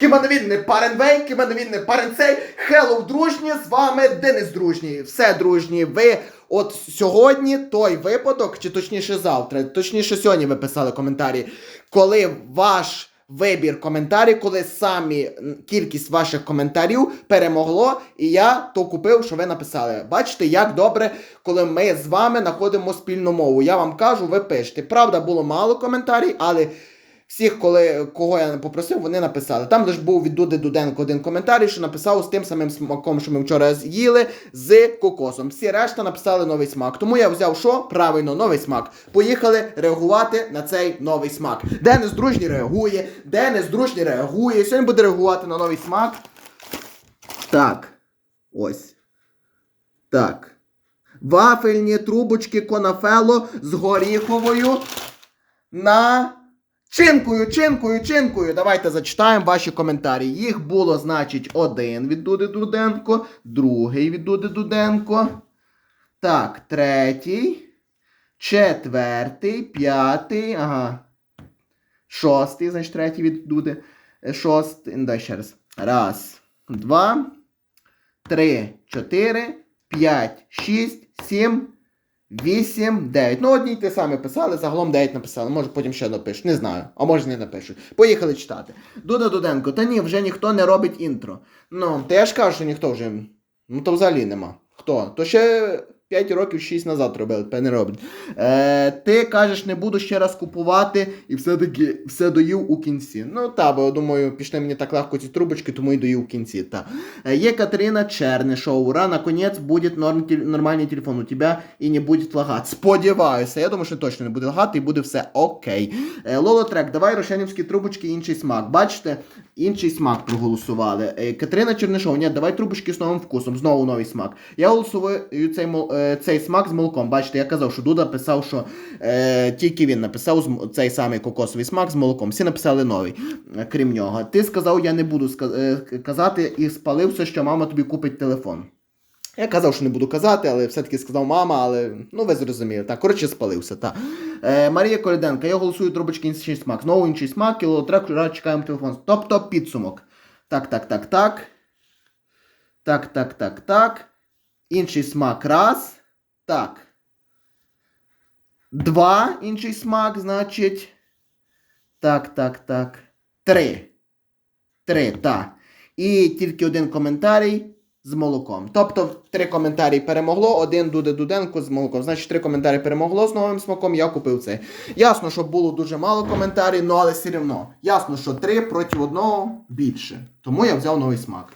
Кимановідний паренвей, кимановідний паренцей, хеллоу дружні, з вами Денис Дружній. Все дружні, ви от сьогодні той випадок, чи точніше завтра, точніше сьогодні ви писали коментарі, коли ваш вибір коментарів, коли самі кількість ваших коментарів перемогло, і я то купив, що ви написали. Бачите, як добре, коли ми з вами знаходимо спільну мову. Я вам кажу, ви пишете. Правда, було мало коментарів, але всіх, коли, кого я попросив, вони написали. Там лише був від Дуди Дуденко один коментарій, що написав з тим самим смаком, що ми вчора з'їли, з кокосом. Всі решта написали новий смак. Тому я взяв що? Правильно, новий смак. Поїхали реагувати на цей новий смак. Денис Дружній реагує, Денис Дружній реагує. Сьогодні буде реагувати на новий смак. Так. Ось. Так. Вафельні трубочки конафело з горіховою на чинкою, чинкою, чинкою. Давайте зачитаємо ваші коментарі. Їх було, значить, один від Дуди Дуденко, другий від Дуди Дуденко. Так, третій, четвертий, п'ятий, ага. Шостий, значить, третій від Дуди. Е, Шостий. Дай ще раз. Раз, два, три, чотири, п'ять, шість, сім. 8, 9. Ну, одні й те самі писали, загалом 9 написали. Може потім ще напишуть. Не знаю. А може не напишуть. Поїхали читати. Дуда Дуденко, та ні, вже ніхто не робить інтро. Ну, та я ж кажу, що ніхто вже. Ну то взагалі нема. Хто? То ще 5 років 6 назад робили, тепер не роблять. Е, ти кажеш, не буду ще раз купувати і все-таки все доїв у кінці. Ну та, бо думаю, пішли мені так легко ці трубочки, тому і доїв у кінці. Та. Е, Є Катерина Чернишова. Ура, наконец будет норм, нормальний телефон у тебя і не буде лагати. Сподіваюся, я думаю, що точно не буде лагати і буде все окей. Е, Лоло Трек, давай рошенівські трубочки, інший смак. Бачите, інший смак проголосували. Е, Катерина Чернишова, ні, давай трубочки з новим вкусом, знову новий смак. Я голосую цей, мол- е, цей смак з молоком. Бачите, я казав, що Дуда писав, що е, тільки він написав цей самий кокосовий смак з молоком. Всі написали новий, е, крім нього. Ти сказав, я не буду е, казати і спалився, що мама тобі купить телефон. Я казав, що не буду казати, але все-таки сказав мама, але ну ви зрозуміли. Так, коротше, спалився. Так. Е, Марія Коляденка, я голосую трубочки інший смак. Знову інший смак, кілотрек, чекаємо телефон. Тобто підсумок. Так, так, так, так. Так, так, так, так. Інший смак раз. Так. Два. Інший смак, значить. Так, так, так. Три. Три, так. І тільки один коментарій з молоком. Тобто три коментарі перемогло, один Дуде Дуденко з молоком. Значить, три коментарі перемогло з новим смаком, я купив цей. Ясно, що було дуже мало коментарів, ну але все рівно. Ясно, що три проти одного більше. Тому я взяв новий смак.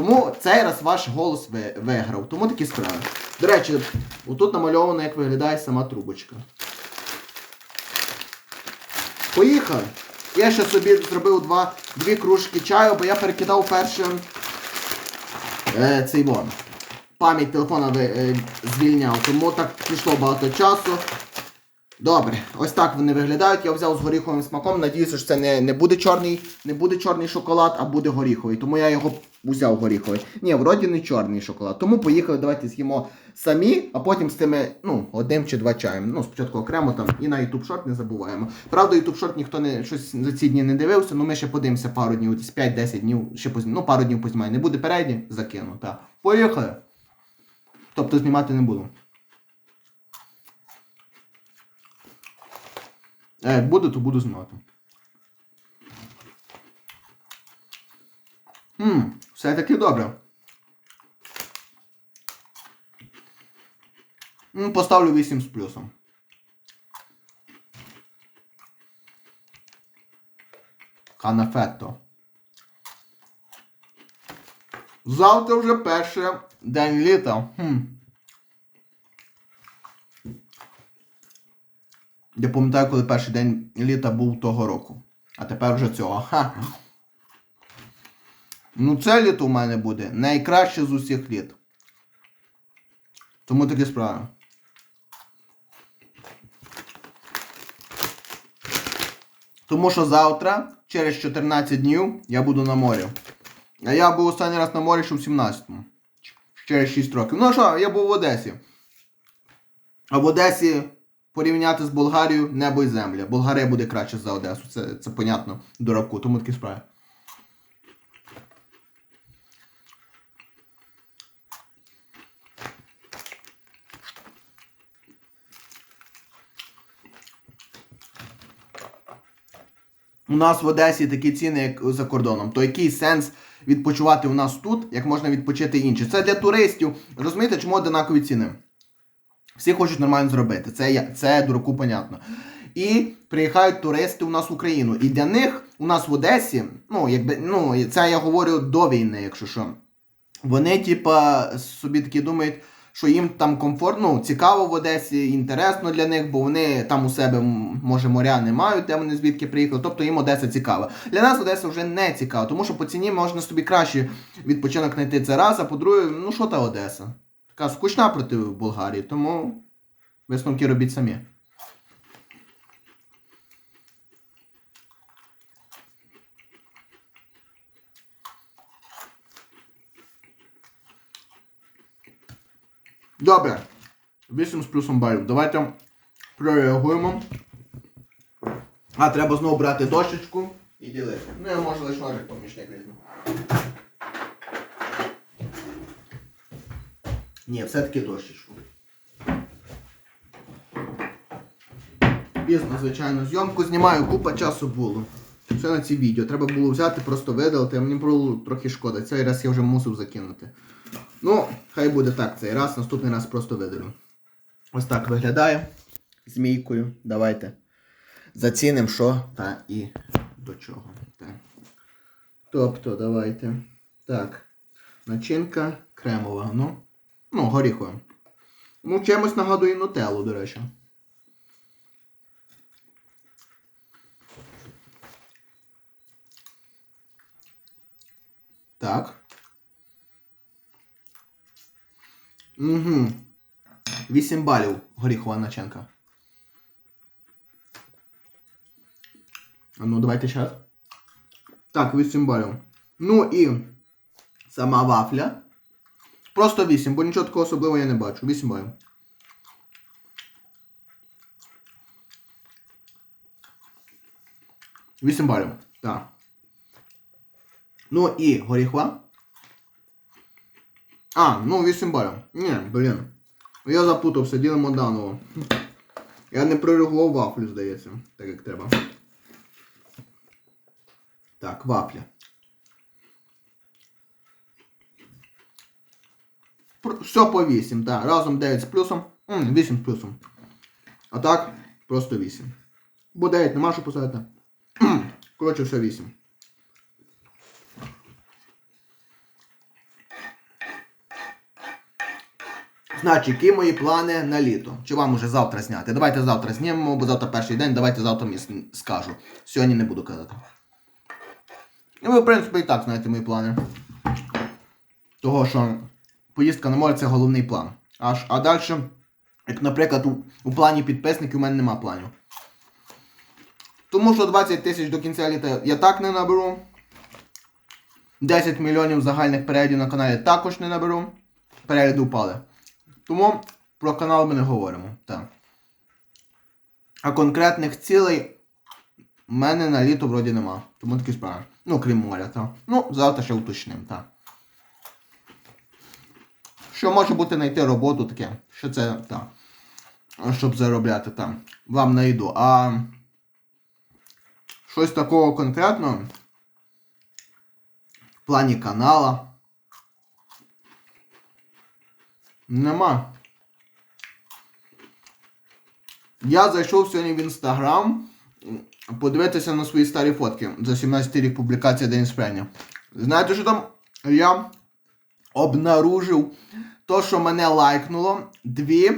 Тому цей раз ваш голос виграв. Тому такі справи. До речі, отут намальовано, як виглядає сама трубочка. Поїхали! Я ще собі зробив два, дві кружки чаю, бо я перекидав перше е, цей вон. Пам'ять телефона ви- е, звільняв, тому так пішло багато часу. Добре, ось так вони виглядають. Я взяв з горіховим смаком. Надіюся, що це не, не буде чорний, не буде чорний шоколад, а буде горіховий. Тому я його взяв горіховий. Ні, вроді не чорний шоколад. Тому поїхали, давайте з'їмо самі, а потім з тими, ну, одним чи два чаєм. Ну, спочатку окремо там і на YouTube шорт не забуваємо. Правда, YouTube шорт ніхто не щось за ці дні не дивився, ну ми ще подивимося пару днів, десь 5-10 днів, ще позні, ну пару днів познімаю. Не буде передні, закину. Так. Поїхали. Тобто знімати не буду. А як буде, то буду знати. Ммм, все-таки добре. Поставлю 8 з плюсом. Канафетто. Завтра вже перший день літа. Хм. Я пам'ятаю, коли перший день літа був того року. А тепер вже цього. Ха. Ну, це літо у мене буде найкраще з усіх літ. Тому такі справи. Тому що завтра, через 14 днів, я буду на морі. А я був останній раз на морі ще в 17-му. Через 6 років. Ну що, я був в Одесі. А в Одесі порівняти з Болгарією небо і земля. Болгарія буде краще за Одесу. Це, це понятно дураку, тому такі справи. У нас в Одесі такі ціни, як за кордоном, то який сенс відпочивати у нас тут, як можна відпочити інше? Це для туристів. Розумієте, чому одинакові ціни? Всі хочуть нормально зробити. Це, це дураку понятно. І приїхають туристи у нас в Україну. І для них у нас в Одесі, ну, якби, ну, це я говорю до війни, якщо що. Вони, типа, собі такі думають, що їм там комфортно, ну, цікаво в Одесі, інтересно для них, бо вони там у себе, може, моря не мають, де вони звідки приїхали. Тобто їм Одеса цікава. Для нас Одеса вже не цікава, тому що по ціні можна собі краще відпочинок знайти це раз, а по-друге, ну що та Одеса? Така скучна проти Болгарії, тому висновки робіть самі. Добре. 8 з плюсом балів. Давайте прореагуємо. А, треба знову брати дощечку і ділити. Ну, я можу лише ножик помічник візьму. Ні, все-таки дощечку. Пізно, звичайно, зйомку знімаю, купа часу було. Все на ці відео. Треба було взяти, просто видалити, а мені було трохи шкода. Цей раз я вже мусив закинути. Ну, хай буде так цей раз, наступний раз просто видалю. Ось так виглядає змійкою. Давайте зацінимо, що та і до чого. Так. Тобто, давайте. Так. Начинка кремова. Ну, ну горіхова. Ну, чимось нагадує нутеллу, до речі. Так. Угу. 8 балів горіхова начинка. Ну, давайте ще. Так, 8 балів. Ну і сама вафля. Просто 8, бо нічого такого особливого я не бачу. 8 балів. Вісім балів. Так. Ну і горіхова. А, ну 8 балів. Ні, блін. Я запутався, ділимо даново. Я не прорегував вафлю, здається, так як треба. Так, вафля. Все по 8, так. Разом 9 з плюсом. 8 з плюсом. А так, просто 8. Бо 9 нема що поставити. Коротше, все 8. Значить, які мої плани на літо? Чи вам уже завтра зняти? Давайте завтра знімемо, бо завтра перший день, давайте завтра мені скажу. Сьогодні не буду казати. І ви, в принципі, і так знаєте мої плани. Того, що поїздка на море це головний план. Аж, а далі, як, наприклад, у, у плані підписників у мене нема планів. Тому що 20 тисяч до кінця літа я так не наберу. 10 мільйонів загальних переглядів на каналі також не наберу. Перегляди впали. Тому про канал ми не говоримо. Так. А конкретних цілей в мене на літо вроді нема. Тому такі справи. Ну, крім моря, так. Ну, завтра ще уточним, так. Що може бути знайти роботу таке? Що це так. Щоб заробляти там. Вам на їду. А щось такого конкретного в плані канала. Нема. Я зайшов сьогодні в інстаграм подивитися на свої старі фотки за 17 рік публікація День спрення. Знаєте, що там я обнаружив то, що мене лайкнуло дві,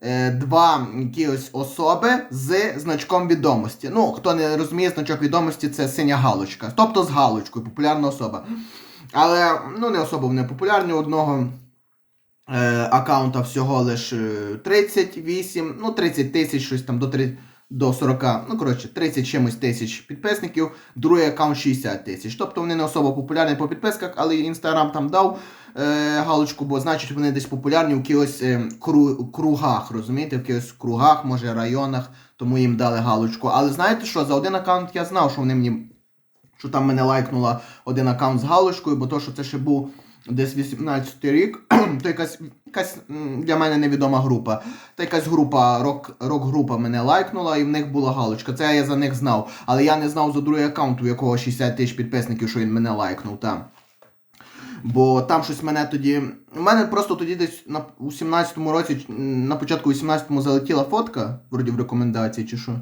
е, два якісь особи з значком відомості. Ну, хто не розуміє, значок відомості це синя галочка. Тобто з галочкою, популярна особа. Але ну не особо вони популярні одного аккаунта всього лише 38, ну 30 тисяч, щось там до 3, до 40, ну коротше, 30 чимось тисяч підписників, другий аккаунт 60 тисяч. Тобто вони не особо популярні по підписках, але інстаграм там дав е, галочку, бо значить вони десь популярні в якихось е, кру, кругах, розумієте, в якихось кругах, може районах, тому їм дали галочку. Але знаєте що, за один аккаунт я знав, що вони мені що там мене лайкнула один аккаунт з галочкою, бо то, що це ще був десь 18 рік, то якась, якась для мене невідома група. Та якась група, рок, рок-група мене лайкнула, і в них була галочка. Це я за них знав. Але я не знав за другий аккаунт, у якого 60 тисяч підписників, що він мене лайкнув там. Бо там щось мене тоді. У мене просто тоді десь на, у 17-му році, на початку 18-му залетіла фотка, вроді в рекомендації, чи що.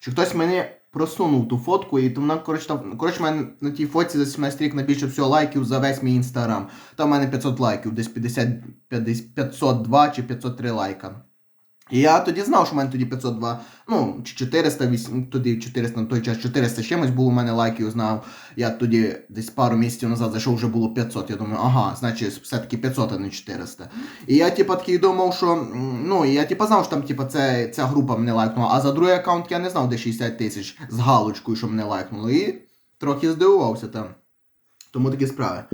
Чи хтось мені просунув ту фотку, і то вона, коротше, там, коротше, мене на тій фотці за 17 рік найбільше всього лайків за весь мій інстаграм. Там в мене 500 лайків, десь 50, 50, 502 чи 503 лайка. І я тоді знав, що в мене тоді 502, ну, чи 400, вісім- тоді 400 на той час 400 з чимось було у мене лайків, знав. Я тоді десь пару місяців назад зайшов, вже було 500. Я думаю, ага, значить все-таки 500, а не 400. І я, типа, такий думав, що. Ну, я типа знав, що там, типа, ця група мене лайкнула, а за другий аккаунт я не знав, де 60 тисяч з галочкою, що мене лайкнуло. І трохи здивувався там. Тому такі справи.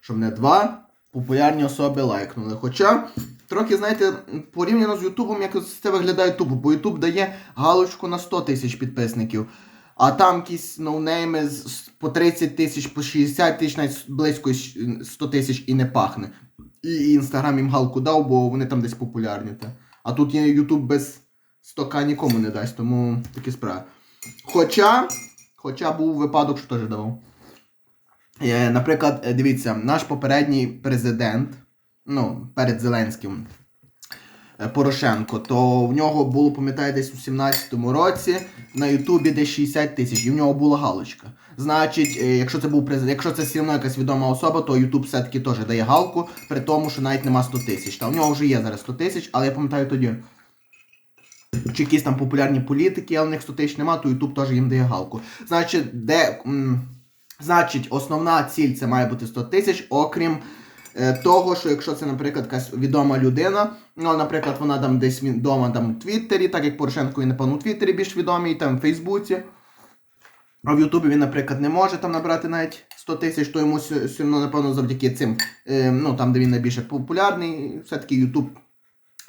Що мене два популярні особи лайкнули. Хоча, трохи, знаєте, порівняно з Ютубом, як це виглядає тупо, бо Ютуб дає галочку на 100 тисяч підписників. А там якісь ноунейми з- по 30 тисяч, по 60 тисяч, навіть близько 100 тисяч і не пахне. І Інстаграм їм галку дав, бо вони там десь популярні. Та. А тут є Ютуб без 100к нікому не дасть, тому такі справи. Хоча, хоча був випадок, що теж давав. Е, Наприклад, е, дивіться, наш попередній президент, ну, перед Зеленським, е, Порошенко, то в нього було, пам'ятаю, десь у 17-му році на Ютубі десь 60 тисяч, і в нього була галочка. Значить, е, якщо це був якщо це все одно якась відома особа, то Ютуб все-таки теж дає галку, при тому, що навіть нема 100 тисяч. Та в нього вже є зараз 100 тисяч, але я пам'ятаю тоді. Чи якісь там популярні політики, а в них 100 тисяч нема, то Ютуб теж їм дає галку. Значить, де. м, Значить, основна ціль це має бути 100 тисяч, окрім того, що якщо це, наприклад, якась відома людина, ну, наприклад, вона там десь відома там у Твіттері, так як Порошенко і напевно у Твіттері більш відомий, там в Фейсбуці. А в Ютубі він, наприклад, не може там набрати навіть 100 тисяч, то йому все одно, напевно, завдяки цим, е, ну там, де він найбільше популярний, все-таки Ютуб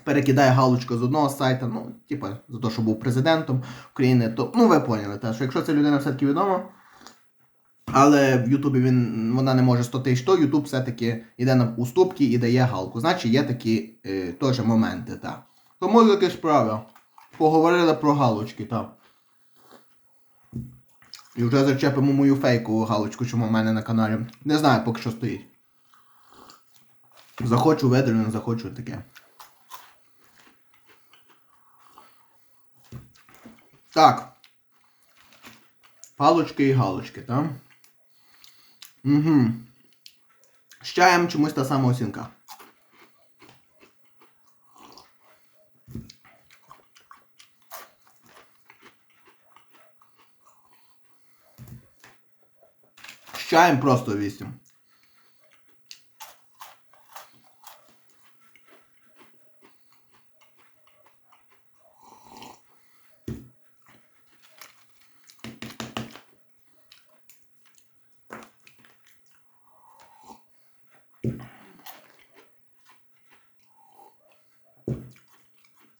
перекидає галочку з одного сайта, ну, типа, за те, що був президентом України, то ну ви поняли, та, що якщо ця людина все-таки відома, але в Ютубі він, вона не може 100 тисяч, то Ютуб все-таки йде на уступки і дає галку. Значить, є такі е, теж моменти, так. Тому таке справи. Поговорили про галочки, так. І вже зачепимо мою фейкову галочку, чому в мене на каналі. Не знаю, поки що стоїть. Захочу видалю, не захочу таке. Так. Палочки і галочки, так? Угу. З чаєм чомусь та сама оцінка. З чаєм просто 8.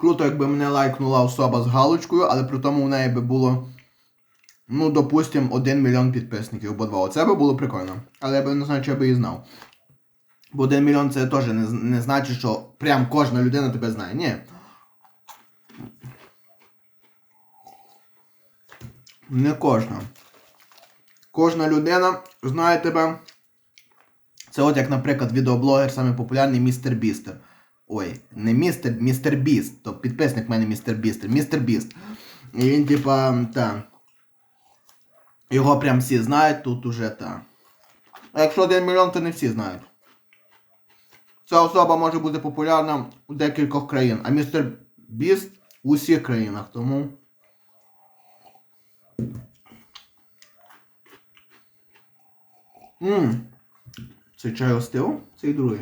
Круто, якби мене лайкнула особа з галочкою, але при тому в неї би було, ну, допустим, 1 мільйон підписників або два. Оце би було прикольно. Але я би не знаю, чи я би її знав. Бо 1 мільйон це теж не, не значить, що прям кожна людина тебе знає. Ні. Не кожна. Кожна людина знає тебе. Це от як, наприклад, відеоблогер самий містер Бістер. Ой, не містер, містер Біст, то підписник в мене містер Бістер, містер Біст. І він, типа, та. Його прям всі знають, тут уже та. А якщо 1 мільйон, то не всі знають. Ця особа може бути популярна у декількох країн, а містер Біст у усіх країнах, тому. Ммм. Цей чай остив, цей другий.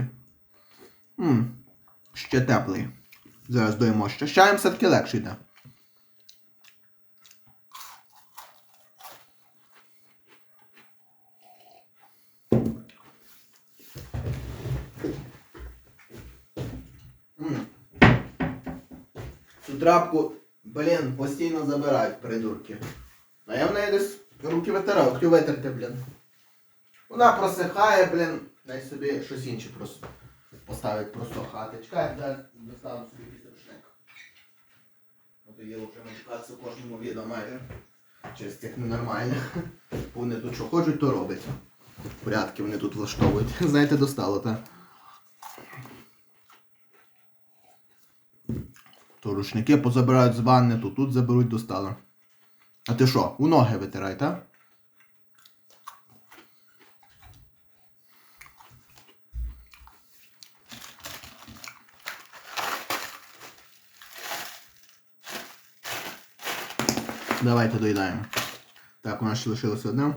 Ммм. Ще теплий. Зараз доїмо ще. Чаєм все-таки легше йде. Цю трапку, блін, постійно забирають придурки. А я в неї десь руки витирав, хотів витерти, блін. Вона просихає, блін, Дай собі щось інше просто поставить просто хати. Чекай, зараз доставимо собі якийсь рушник. Ото є вже матюкатися кожному відео майже. Через тих ненормальних. Вони тут що хочуть, то роблять. Порядки вони тут влаштовують. Знаєте, достало, так? То рушники позабирають з ванни, то тут заберуть достало. А ти що, у ноги витирай, так? Давайте доїдаємо. Так, у нас ще лишилось одне.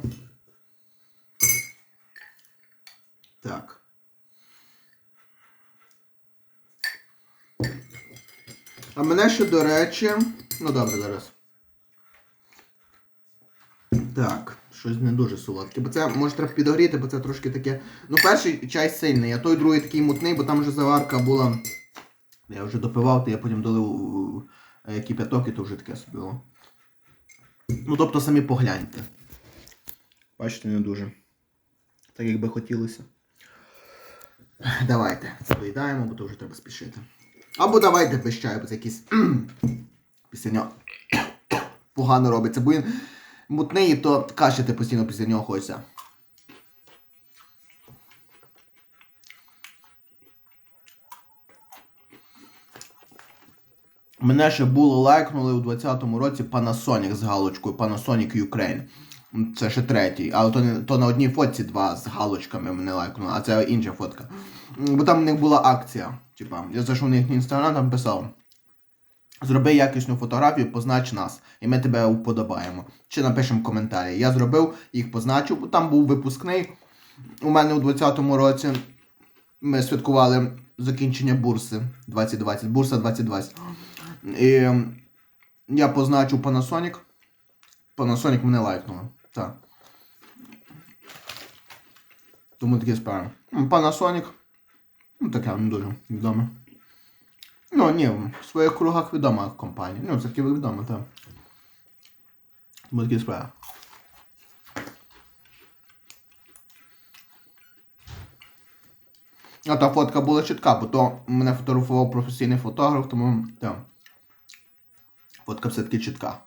Так. А мене ще, до речі. Ну добре, зараз. Так, щось не дуже солодке. Бо це може треба підогріти, бо це трошки таке. Ну, перший чай сильний, а той другий такий мутний, бо там вже заварка була. Я вже допивав, то я потім долив е, кипяток і то вже таке собі було. Ну, тобто самі погляньте. Бачите, не дуже. Так як би хотілося. Давайте це доїдаємо, бо то вже треба спішити. Або давайте без чаю, бо це якийсь після нього погано робиться, бо він мутний, то кашляти постійно після нього хочеться. Мене ще було лайкнули у 20-му році Panasonic з галочкою Panasonic Ukraine. Це ще третій, але то, не, то на одній фотці два з галочками мене лайкнули, а це інша фотка. Бо там в них була акція. Типа, я зайшов на їхній інстаграм, там писав. Зроби якісну фотографію, познач нас, і ми тебе уподобаємо. Чи напишемо коментарі. Я зробив, їх позначив, бо там був випускний. У мене у 20-му році ми святкували закінчення бурси 2020, бурса 2020. І я позначив Panasonic. Panasonic мене лайкнули. Так. Тому такі справи. Panasonic. Ну, таке не дуже відоме. Ну, ні, в своїх кругах відома компанія. Ну, це таки відомо, так. Тому такі справи. А та фотка була чітка, бо то мене фотографував професійний фотограф, тому так. Фотка все-таки чітка.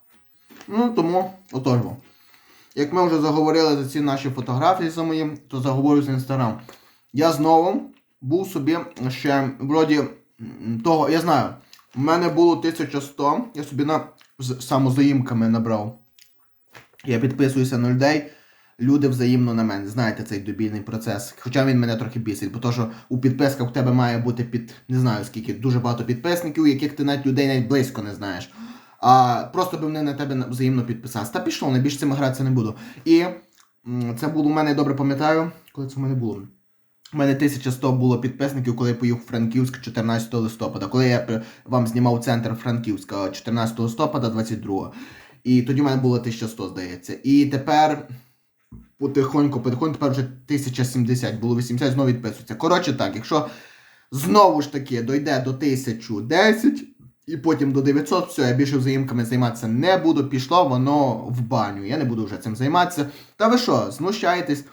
Ну, тому отожбо. Як ми вже заговорили за ці наші фотографії за мої, то заговорю за інстаграм. Я знову був собі ще вроді того, я знаю, у мене було 1100, я собі на з самозаїмками набрав. Я підписуюся на людей, люди взаємно на мене. Знаєте цей добільний процес. Хоча він мене трохи бісить, бо то, що у підписках у тебе має бути під не знаю скільки, дуже багато підписників, яких ти навіть людей навіть близько не знаєш. А просто би вони на тебе взаємно підписалися. Та пішло, не більше цим гратися не буду. І це було у мене, добре пам'ятаю, коли це в мене було. У мене 1100 було підписників, коли я поїхав в Франківськ 14 листопада. Коли я е, вам знімав центр Франківська 14 листопада 22. І тоді в мене було 1100, здається. І тепер потихоньку, потихоньку, тепер вже 1070, було 80, знову відписується. Коротше так, якщо знову ж таки дойде до 1010 і потім до 900, все, я більше взаємками займатися не буду. Пішло воно в баню. Я не буду вже цим займатися. Та ви що, знущаєтесь?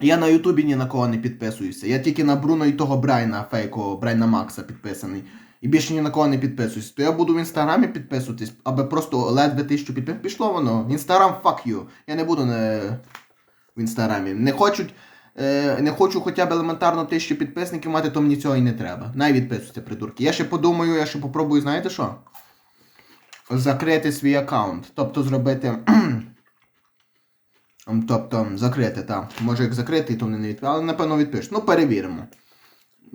Я на Ютубі ні на кого не підписуюся. Я тільки на Бруно і того Брайна фейкового, Брайна Макса підписаний. І більше ні на кого не підписуюсь. То я буду в інстаграмі підписуватись, аби просто ледве тисячу підписів. Пішло воно. Інстаграм fuck you. Я не буду не... в інстаграмі. Не хочуть. Е, не хочу хоча б елементарно тисячу підписників мати, то мені цього і не треба. Най відписуйте, придурки. Я ще подумаю, я ще попробую, знаєте що? Закрити свій аккаунт. Тобто зробити. Тобто закрити, так. Може як закрити, то вони не відпишуть. Але напевно відпишуть. Ну, перевіримо.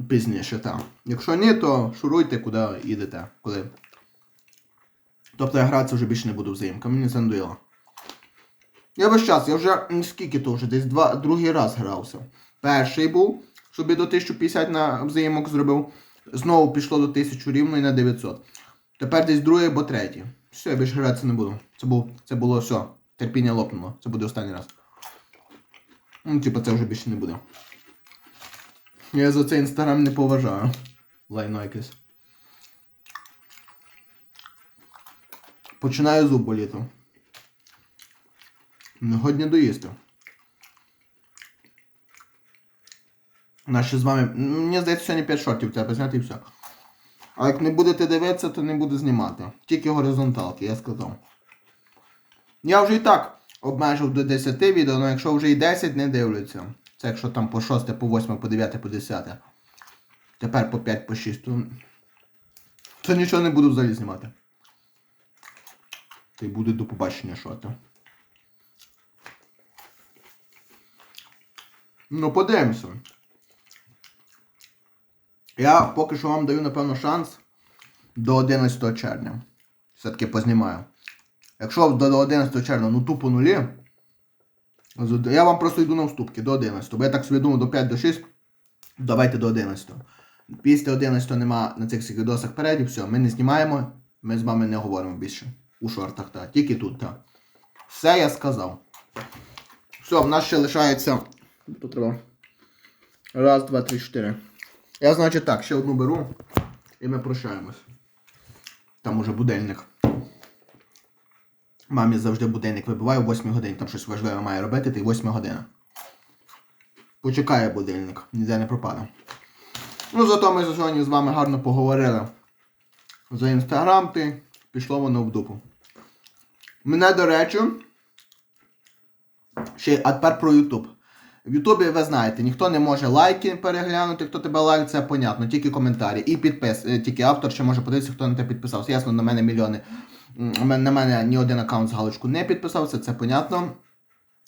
Пізніше, так. Якщо ні, то шуруйте, куди йдете. Коли. Тобто я гратися вже більше не буду взаємка, мені це надоїло. Я весь час, я вже скільки то вже, десь два, другий раз грався. Перший був, собі до 1050 на взаємок зробив. Знову пішло до 1000 рівно і на 900. Тепер десь другий або третій. Все, я більше гратися не буду. Це, був, це було все. Терпіння лопнуло. Це буде останній раз. Ну, типа, це вже більше не буде. Я за цей інстаграм не поважаю. Лайно якесь. Починаю зуб боліти. Годні доїсти. Ще з вами. Мені здається, сьогодні 5 шортів треба зняти і все. А як не будете дивитися, то не буду знімати. Тільки горизонталки, я сказав. Я вже і так обмежив до 10 відео, але якщо вже і 10 не дивляться. Це якщо там по 6, по 8, по 9, по 10. Тепер по 5, по 6, то. Це нічого не буду взагалі знімати. Та й буде до побачення шота. Ну, подивимося. Я поки що вам даю, напевно, шанс до 11 червня. Все-таки познімаю. Якщо до, до 11 червня, ну тупо нулі. Я вам просто йду на уступки до 11. Бо я так собі думав до 5 до 6. Давайте до 11. Після 11 нема на цих всіх відосах передів, все, ми не знімаємо, ми з вами не говоримо більше. У шортах, так. Тільки тут, так. Все я сказав. Все, в нас ще лишається. Треба. Раз, два, три, чотири. Я, значить, так, ще одну беру. І ми прощаємось. Там уже будильник. Мамі завжди будильник вибиває о 8 годині, там щось важливе має робити, ти 8 година. Почекає будильник, ніде не пропаде. Ну, зато ми сьогодні з вами гарно поговорили. За інстаграм ти пішло воно в дупу. Мене, до речі, ще а тепер про Ютуб. В Ютубі ви знаєте, ніхто не може лайки переглянути, хто тебе лайк, це понятно, тільки коментарі. І підпис, е, тільки автор ще може подивитися, хто на тебе підписався. Ясно, на мене мільйони. На мене ні один аккаунт з галочку не підписався, це понятно.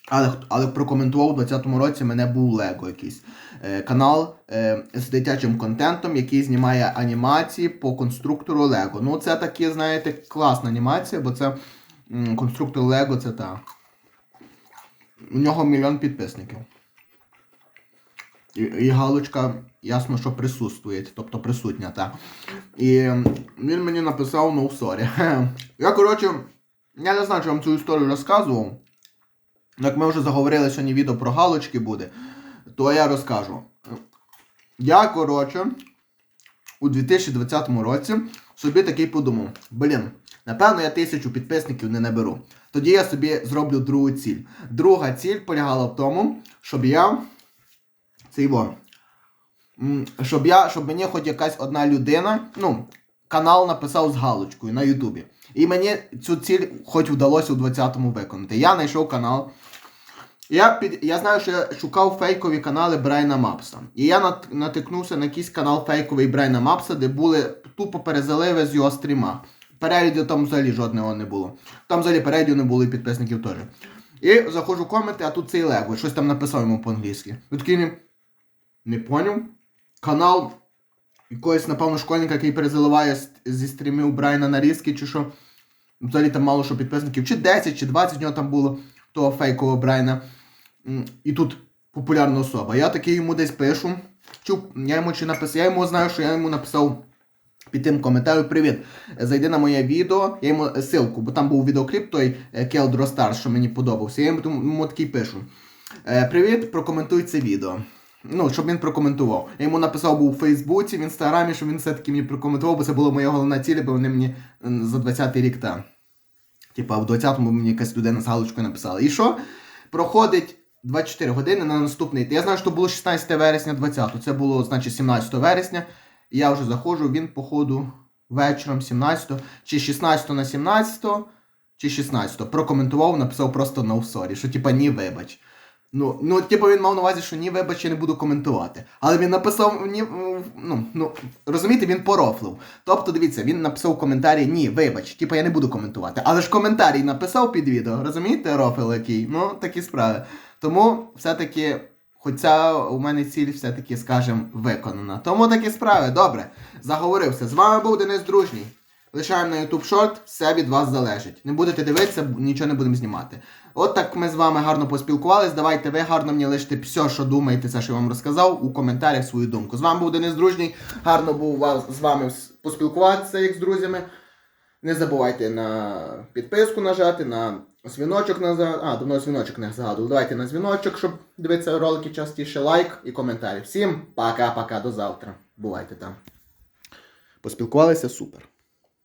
Але, але прокоментував у 2020 році мене був Лего якийсь е, канал е, з дитячим контентом, який знімає анімації по конструктору Лего. Ну, це такі, знаєте, класна анімація, бо це м, конструктор Лего, це та. У нього мільйон підписників. І, і галочка, ясно, що присутствує, тобто присутня, так. І він мені написав no sorry. Я, коротше, я не знаю, чи вам цю історію розказував. Як ми вже заговорили сьогодні відео про галочки буде, то я розкажу. Я, коротше, у 2020 році собі такий подумав: блін, напевно, я тисячу підписників не наберу. Тоді я собі зроблю другу ціль. Друга ціль полягала в тому, щоб я. Цей во. м, Щоб я, щоб мені хоч якась одна людина, ну, канал написав з галочкою на Ютубі. І мені цю ціль хоч вдалося у 20-му виконати. Я знайшов канал. Я, під, я знаю, що я шукав фейкові канали Брайна Мапса. І я нат, натикнувся на якийсь канал фейковий Брайна Мапса, де були тупо перезаливи з його стріма. Переглядів там взагалі жодного не було. Там взагалі переглядів не було і підписників теж. І заходжу в коменти, а тут цей Лего, щось там написав йому по-англійськи. Такий не, поняв. Канал якогось, напевно, школьника, який перезаливає зі стрімів Брайна нарізки, чи що. Взагалі там мало що підписників, чи 10, чи 20 в нього там було того фейкового Брайна. І тут популярна особа. Я такий йому десь пишу. Я йому чи написав, я йому знаю, що я йому написав під тим коментарем Привіт, зайди на моє відео, я йому ссылку, бо там був відеокліп той е, Келдро Стар, що мені подобався. Я йому такий пишу. «Е, Привіт, прокоментуй це відео. Ну, щоб він прокоментував. Я йому написав був у Фейсбуці, в інстаграмі, щоб він все-таки мені прокоментував, бо це була моя головна ціль, бо вони мені за 20-й рік там. Типа в 20-му мені якась людина з галочкою написала. І що? Проходить 24 години на наступний. Я знаю, що було 16 вересня 20 Це було, значить, 17 вересня. Я вже заходжу, він, походу, вечором 17 чи 16 на 17, чи 16 прокоментував, написав просто no sorry, що типа ні, вибач. Ну, ну, типу, він мав на увазі, що ні, вибач, я не буду коментувати. Але він написав ні, ну, ну, розумієте, він порофлив. Тобто, дивіться, він написав коментарі ні, вибач, типу я не буду коментувати. Але ж коментарій написав під відео, розумієте, рофл який? Ну, такі справи. Тому все-таки, хоча у мене ціль все-таки, скажем, виконана. Тому такі справи. Добре, заговорився. З вами був Денис Дружній. Лишаємо на YouTube шорт, все від вас залежить. Не будете дивитися, нічого не будемо знімати. От так ми з вами гарно поспілкувались. Давайте ви гарно мені лишите все, що думаєте, це що я вам розказав, у коментарях свою думку. З вами був Денис Дружній. Гарно був вас з вами поспілкуватися, як з друзями. Не забувайте на підписку нажати, на дзвіночок нажати. А, давно дзвіночок не згадував. Давайте на дзвіночок, щоб дивитися ролики частіше, лайк і коментарі. Всім пока-пока, до завтра. Бувайте там. Поспілкувалися супер.